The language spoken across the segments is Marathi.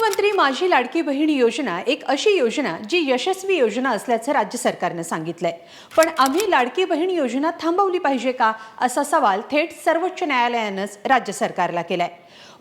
मुख्यमंत्री माझी लाडकी बहीण योजना एक अशी योजना जी यशस्वी योजना असल्याचं राज्य सरकारनं सांगितलंय. पण आम्ही लाडकी बहीण योजना थांबवली पाहिजे का? असा सवाल थेट सर्वोच्च न्यायालयानंच राज्य सरकारला केलाय.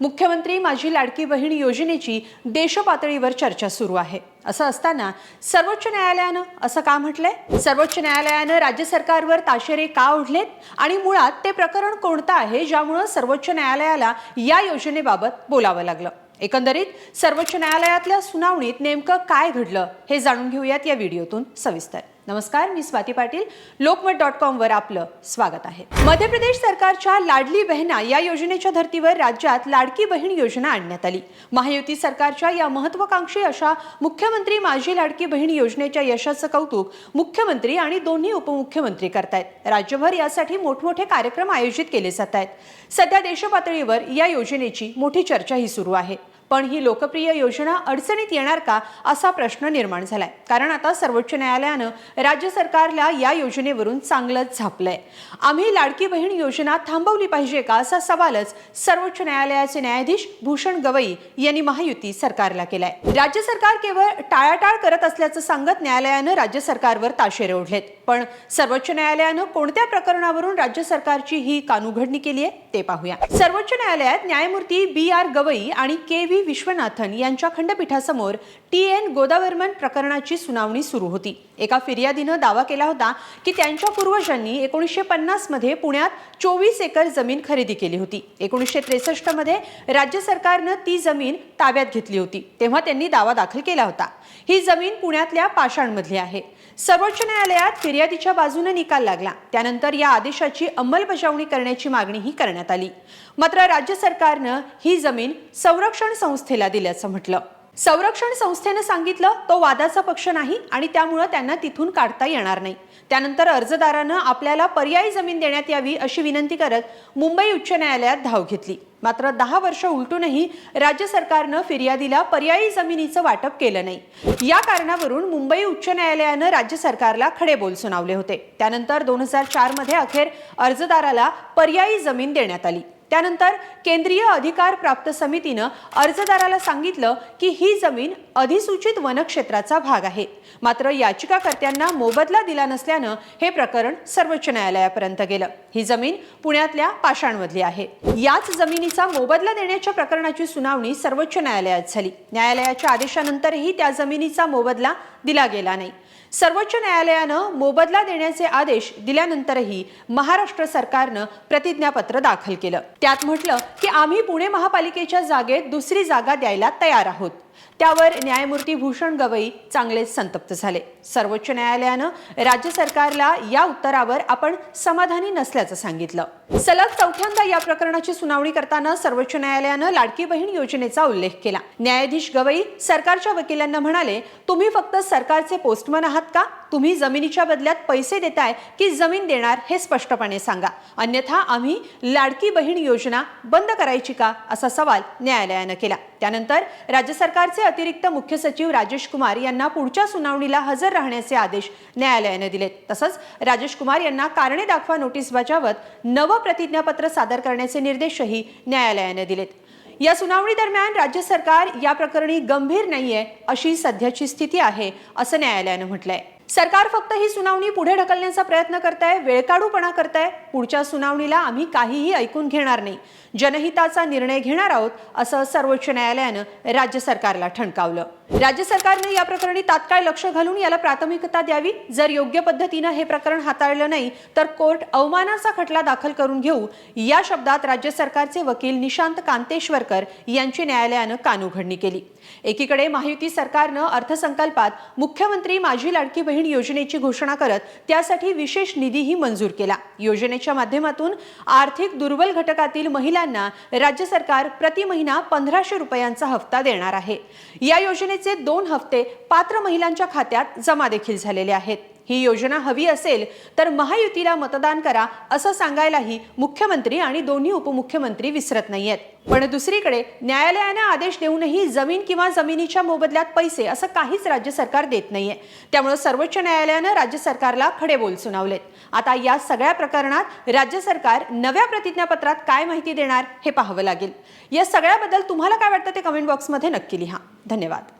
मुख्यमंत्री माझी लाडकी बहीण योजनेची देशपातळीवर चर्चा सुरू आहे. असं असताना सर्वोच्च न्यायालयानं असं का म्हटलंय? सर्वोच्च न्यायालयानं राज्य सरकारवर ताशेरे का ओढलेत? आणि मुळात ते प्रकरण कोणतं आहे ज्यामुळं सर्वोच्च न्यायालयाला या योजनेबाबत बोलावं लागलं? एकंदरीत सर्वोच्च न्यायालयातल्या सुनावणीत नेमकं काय घडलं हे जाणून घेऊयात या व्हिडिओतून सविस्तर. नमस्कार मी स्वाती पाटील. लोकमत डॉट कॉम वर आपलं स्वागत आहे. मध्य प्रदेश सरकारच्या लाडली बहिणा या योजनेच्या धर्तीवर राज्यात लाडकी बहीण योजना आणण्यात आली. महायुती सरकारच्या या महत्वाकांक्षी अशा मुख्यमंत्री माझी लाडकी बहीण योजनेच्या यशाचं कौतुक मुख्यमंत्री आणि दोन्ही उपमुख्यमंत्री करतायत. राज्यभर यासाठी मोठमोठे कार्यक्रम आयोजित केले जात आहेत सध्या देशपातळीवर या योजनेची मोठी चर्चाही सुरू आहे. पण ही लोकप्रिय योजना अडचणीत येणार का असा प्रश्न निर्माण झालाय. कारण आता सर्वोच्च न्यायालयानं राज्य सरकारला या योजनेवरून चांगलंच झापलंय. आम्ही लाडकी बहीण योजना थांबवली पाहिजे का असा सवालच सर्वोच्च न्यायालयाचे न्यायाधीश भूषण गवई यांनी महायुती सरकारला केलाय. राज्य सरकार केवळ टाळाटाळ करत असल्याचं सांगत न्यायालयानं राज्य सरकारवर ताशेरे ओढलेत. पण सर्वोच्च न्यायालयानं कोणत्या प्रकरणावरून राज्य सरकारची ही कानुघडणी केली आहे ते पाहूया. सर्वोच्च न्यायालयात न्यायमूर्ती बी आर गवई आणि के व्ही व्ही विश्वनाथन यांच्या खंडपीठासमोर टी एन गोदावर्मन प्रकरणाची सुनावणी सुरू होती. एका फिर्यादीनं दावा केला होता की त्यांच्या पूर्वजांनी एकोणीसशे पन्नासमध्ये पुण्यात चोवीस एकर जमीन खरेदी केली होती. एकोणीसशे त्रेसष्टमध्ये राज्य सरकारनं ती जमीन ताब्यात घेतली होती. तेव्हा त्यांनी दावा दाखल केला होता. ही जमीन पुण्यातल्या पाषाणमधली आहे. सर्वोच्च न्यायालयात फिर्यादीच्या बाजूने निकाल लागला. त्यानंतर या आदेशाची अंमलबजावणी करण्याची मागणीही करण्यात आली. मात्र राज्य सरकारनं ही जमीन संरक्षण संस्थेला दिल्याचं म्हटलं. संरक्षण संस्थेनं सांगितलं तो वादाचा पक्ष नाही आणि त्यामुळं त्यांना तिथून काढता येणार नाही. त्यानंतर अर्जदारानं आपल्याला पर्यायी जमीन देण्यात यावी अशी विनंती करत मुंबई उच्च न्यायालयात धाव घेतली. मात्र दहा वर्ष उलटूनही राज्य सरकारनं फिर्यादीला पर्यायी जमिनीचं वाटप केलं नाही. या कारणावरून मुंबई उच्च न्यायालयानं राज्य सरकारला खडे बोल सुनावले होते. त्यानंतर दोन हजार चारमध्ये अखेर अर्जदाराला पर्यायी जमीन देण्यात आली. त्यानंतर केंद्रीय अधिकार प्राप्त समितीनं अर्जदाराला सांगितलं की ही जमीन अधिसूचित वनक्षेत्राचा भाग आहे. मात्र याचिकाकर्त्यांना मोबदला दिला नसल्यानं हे प्रकरण सर्वोच्च न्यायालयापर्यंत गेलं. ही जमीन पुण्यातल्या पाषाणमधली आहे. याच जमिनीचा मोबदला देण्याच्या प्रकरणाची सुनावणी सर्वोच्च न्यायालयात झाली. न्यायालयाच्या आदेशानंतरही त्या जमिनीचा मोबदला दिला गेला नाही. सर्वोच्च न्यायालयानं मोबदला देण्याचे आदेश दिल्यानंतरही महाराष्ट्र सरकारनं प्रतिज्ञापत्र दाखल केलं. त्यात म्हटलं की आम्ही पुणे महापालिकेच्या जागेत दुसरी जागा द्यायला तयार आहोत. त्यावर न्यायमूर्ती भूषण गवई चांगलेच संतप्त झाले. सर्वोच्च न्यायालयानं राज्य सरकारला या उत्तरावर आपण समाधानी नसल्याचं सांगितलं. सलग चौथ्यांदा या प्रकरणाची सुनावणी करताना सर्वोच्च न्यायालयानं लाडकी बहीण योजनेचा उल्लेख केला. न्यायाधीश गवई सरकारच्या वकिलांना म्हणाले तुम्ही फक्त सरकारचे पोस्टमन आहात का? तुम्ही जमिनीच्या बदल्यात पैसे देताय की जमीन देणार हे स्पष्टपणे सांगा. अन्यथा आम्ही लाडकी बहीण योजना बंद करायची का? असा सवाल न्यायालयानं केला. त्यानंतर राज्य सरकारचे अतिरिक्त मुख्य सचिव राजेश कुमार यांना पुढच्या सुनावणीला हजर राहण्याचे आदेश न्यायालयानं दिलेत. तसंच राजेश कुमार यांना कारणे दाखवा नोटीस बजावत नवं प्रतिज्ञापत्र सादर करण्याचे निर्देशही न्यायालयानं दिलेत. या सुनावणी दरम्यान राज्य सरकार या प्रकरणी गंभीर नाहीये अशी सध्याची स्थिती आहे असं न्यायालयानं म्हटलंय. सरकार फक्त ही सुनावणी पुढे ढकलण्याचा प्रयत्न करताय वेळकाढूपणा करताय. पुढच्या सुनावणीला आम्ही काहीही ऐकून घेणार नाही. जनहिताचा निर्णय घेणार आहोत असं सर्वोच्च न्यायालयानं राज्य सरकारला ठणकावलं. राज्य सरकारने या प्रकरणी तात्काळ लक्ष घालून याला प्राथमिकता द्यावी. जर योग्य पद्धतीनं हे प्रकरण हाताळलं नाही तर कोर्ट अवमानाचा खटला दाखल करून घेऊ. या शब्दात राज्य सरकारचे वकील निशांत कांतेश्वरकर यांची न्यायालयानं कानउघडणी केली. एकीकडे महायुती सरकारनं अर्थसंकल्पात मुख्यमंत्री माझी लाडकी बहीण योजनेची घोषणा करत त्यासाठी विशेष निधीही मंजूर केला. योजनेच्या माध्यमातून आर्थिक दुर्बल घटकातील महिलांना राज्य सरकार प्रति महिना पंधराशे रुपयांचा हप्ता देणार आहे. या योजनेचे दोन हप्ते पात्र महिलांच्या खात्यात जमा देखील झालेले आहेत. ही योजना हवी असेल तर महायुतीला मतदान करा असं सांगायलाही मुख्यमंत्री आणि दोन्ही उपमुख्यमंत्री विसरत नाहीयेत. पण दुसरीकडे न्यायालयाने आदेश देऊनही जमीन किंवा जमिनीच्या मोबदल्यात पैसे असं काहीच राज्य सरकार देत नाहीये. त्यामुळे सर्वोच्च न्यायालयानं राज्य सरकारला खडे बोल सुनावलेत. आता या सगळ्या प्रकरणात राज्य सरकार नव्या प्रतिज्ञापत्रात काय माहिती देणार हे पाहावं लागेल. या सगळ्याबद्दल तुम्हाला काय वाटतं ते कमेंट बॉक्समध्ये नक्की लिहा. धन्यवाद.